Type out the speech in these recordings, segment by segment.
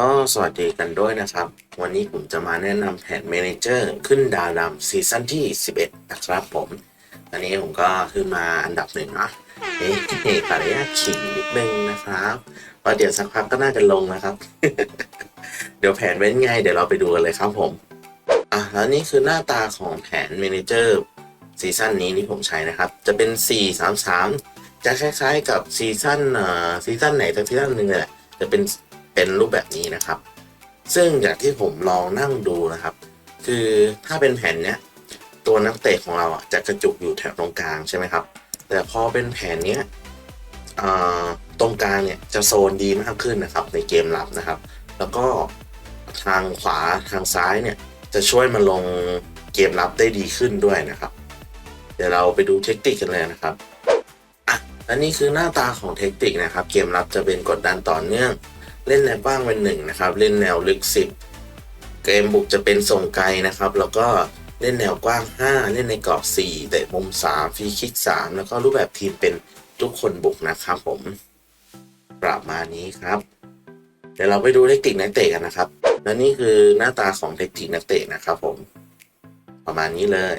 ก็สวัสดีกันด้วยนะครับ วันนี้ผมจะมาแนะนำแผน Manager ขึ้นดาวดำซีซั่นที่ 11 นะครับผม อันนี้ผมก็ขึ้นมาอันดับหนึ่งนะเอ๊ะขออนุญาตขิงนิดนึงนะครับว่าะเดี๋ยวสักพักก็น่าจะลงนะครับ เดี๋ยวแผนเป็นไง เดี๋ยวเราไปดูกันเลยครับผมอะแล้วนี่คือหน้าตาของแผน Manager ซีซั่นนี้ที่ผมใช้นะครับ จะเป็น 433 จะคล้ายๆกับซีซั่นเอ่อซีซั่นไหนสักซีซั่นหนึ่งเลยแหละจะเป็น เป็นรูปแบบนี้นะครับ ซึ่งจากที่ผมลองนั่งดูนะครับ คือถ้าเป็นแผ่นเนี้ยตัวนักเตะของเราอะจะกระจุกอยู่แถวตรงกลางใช่ไหมครับ แต่พอเป็นแผนเนี้ยตรงกลางเนี่ยจะโซนดีมากขึ้นนะครับ ในเกมรับนะครับ แล้วก็ทางขวาทางซ้ายเนี่ยจะช่วยมาลงเกมรับได้ดีขึ้นด้วยนะครับ เดี๋ยวเราไปดูเทคนิคกันเลยนะครับอะและนี่คือหน้าตาของเทคนิคนะครับ เกมรับจะเป็นกดดันต่อเนื่อง เล่นแนวกว้างเป็นหนึ่งนะครับ เล่นแนวลึกสิบเกมบุกจะเป็นส่งไกลนะครับ แล้วก็เล่นแนวกว้าง 5 เล่นในกรอบ4เตะมุม 3 ฟรีคิก 3 แล้วก็รูปแบบทีมเป็นทุกคนบุกนะครับผม ประมาณนี้ครับ เดี๋ยวเราไปดูเทคนิคนักเตะกันนะครับ และนี่คือหน้าตาของเทคนิคนักเตะนะครับผม ประมาณนี้เลย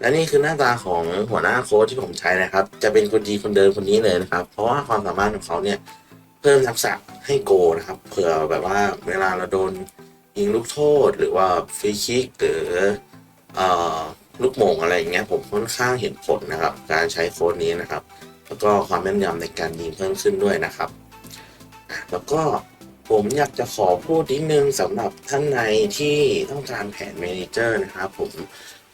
และนี่คือหน้าตาของหัวหน้าโค้ชที่ผมใช้นะครับ จะเป็นคนดีคนเดิมคนนี้เลยนะครับ เพราะว่าความสามารถของเขาเนี่ยเพิ่มทักษะให้โกนะครับ เผื่อแบบว่าเวลาเราโดนยิงลูกโทษหรือว่าฟรีคิกหรืออลูกโป่งอะไรอย่างเงี้ยผมค่อนข้างเห็นผลนะครับ การใช้โค้ดนี้นะครับ แล้วก็ความแม่นยำในการยิงเพิ่มขึ้นด้วยนะครับ แล้วก็ผมอยากจะขอพูดนิดนึงสำหรับท่านในที่ต้องการแผนเมนเจอร์นะครับ ผม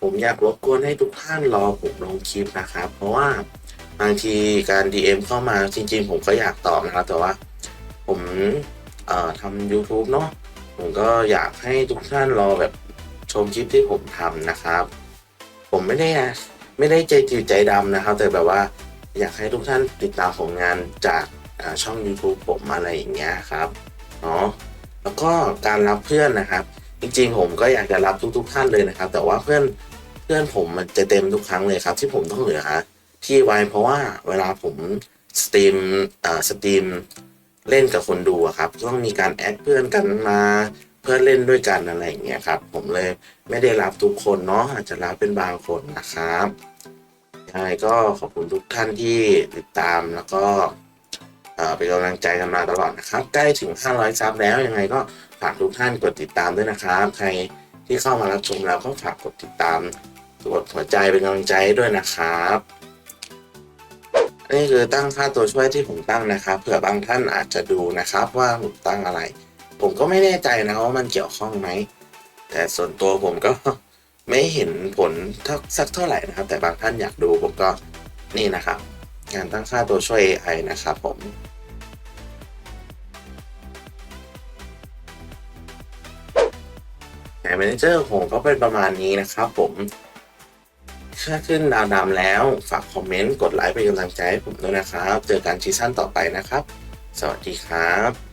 ผมอยากรบกวนให้ทุกท่านรอผมลงคลิปนะครับ เพราะว่าบางทีการ DM เข้ามาจริง ๆ ผมก็อยากตอบนะครับ แต่ว่าผมเอ่อทำ YouTube เนาะผมก็อยากให้ทุกท่านรอแบบชมคลิปที่ผมทำนะครับ ผมไม่ได้ไม่ได้ใจจืดใจดำนะครับ แต่แบบว่าอยากให้ทุกท่านติดตามผลงานจากช่อง YouTube ผมอะไรอย่างเงี้ยครับเนาะแล้วก็การรับเพื่อนนะครับ จริงๆ ผมก็อยากจะรับทุกๆท่านเลยนะครับ แต่ว่าเพื่อนเพื่อนผมมันจะเต็มทุกครั้งเลยครับ ที่ผมต้องเหลือที่ไว้เพราะว่าเวลาผมสตรีมเอ่อสตรีมเล่นกับคนดูครับต้องมีการแอดเพื่อนกันมาเพื่อนเล่นด้วยกันอะไรอย่างเงี้ยครับ ผมเลยไม่ได้รับทุกคนเนาะอาจจะรับเป็นบางคนนะครับยังไงก็ขอบคุณทุกท่านที่ติดตามแล้วก็ เป็นกำลังใจกันมาตลอดนะครับ ใกล้ถึง 500 ซับแล้วยังไงก็ฝากทุกท่านกดติดตามด้วยนะครับ ใครที่เข้ามารับชมแล้วก็ฝากกดติดตามกดหัวใจเป็นกำลังใจให้ด้วยนะครับนี่คือตั้งค่าตัวช่วยที่ผมตั้งนะครับเผื่อบางท่านอาจจะดูนะครับว่าผมตั้งอะไร ผมก็ไม่แน่ใจนะว่ามันเกี่ยวข้องไหมแต่ส่วนตัวผมก็ไม่เห็นผลเท่าสักเท่าไหร่นะครับ แต่บางท่านอยากดูผมก็นี่นะครับ การตั้งค่าตัวช่วย AI นะครับผมแอน Manager ผมก็เป็นประมาณนี้นะครับผมถ้าขึ้นดาวดำแล้ว ฝากคอมเมนต์ กดไลค์เป็นกำลังใจให้ผมด้วยนะครับ เจอกันซีซั่นต่อไปนะครับ สวัสดีครับ